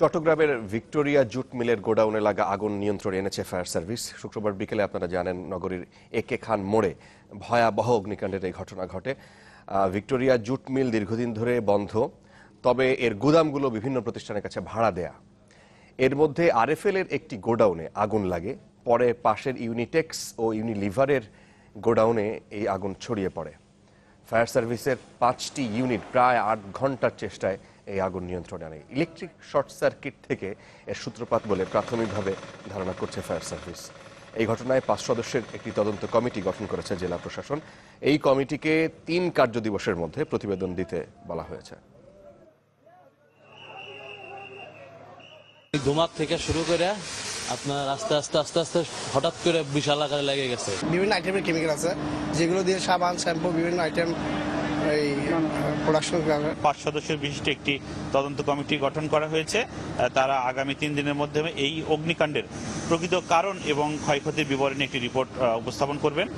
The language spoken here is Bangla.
চট্টগ্রামের ভিক্টোরিয়া জুট মিলের গোডাউনে লাগা আগুন নিয়ন্ত্রণে এনেছে ফায়ার সার্ভিস। শুক্রবার বিকেলে আপনারা জানেন, নগরীর একে খান মোড়ে ভয়াবহ অগ্নিকাণ্ডের এই ঘটনা ঘটে। ভিক্টোরিয়া জুট মিল দীর্ঘদিন ধরে বন্ধ, তবে এর গুদামগুলো বিভিন্ন প্রতিষ্ঠানের কাছে ভাড়া দেয়া। এর মধ্যে আরএফএল এর একটি গোডাউনে আগুন লাগে, পরে পাশের ইউনিটেক্স ও ইউনিলিভারের গোডাউনে এই আগুন ছড়িয়ে পড়ে। ফায়ার সার্ভিসের পাঁচটি ইউনিট প্রায় আট ঘণ্টার চেষ্টায় এই আগুন নিয়ন্ত্রণে আনে। ইলেকট্রিক শর্ট সার্কিট থেকে এর সূত্রপাত বলে প্রাথমিকভাবে ধারণা করছে ফায়ার সার্ভিস। এই ঘটনায় পাঁচ সদস্যের একটি তদন্ত কমিটি গঠন করেছে জেলা প্রশাসন। এই কমিটিকে তিন কার্য দিবসের মধ্যে প্রতিবেদন দিতে বলা হয়েছে। ধুমার থেকে শুরু করে আপনার আস্তে আস্তে আস্তে আস্তে হঠাৎ করে বিশাল আকারে লেগে গেছে। বিভিন্ন আইটেমের কেমিক্যাল আছে যেগুলো দিয়ে সাবান শ্যাম্পু বিভিন্ন আইটেম এই প্রোডাকশন পাঁচ সদস্যের বিশিষ্ট একটি তদন্ত কমিটি গঠন করা হয়েছে। তারা আগামী তিন দিনের মধ্যে এই অগ্নিকাণ্ডের প্রকৃত কারণ এবং ক্ষয়ক্ষতির বিবরণী একটি রিপোর্ট উপস্থাপন করবেন।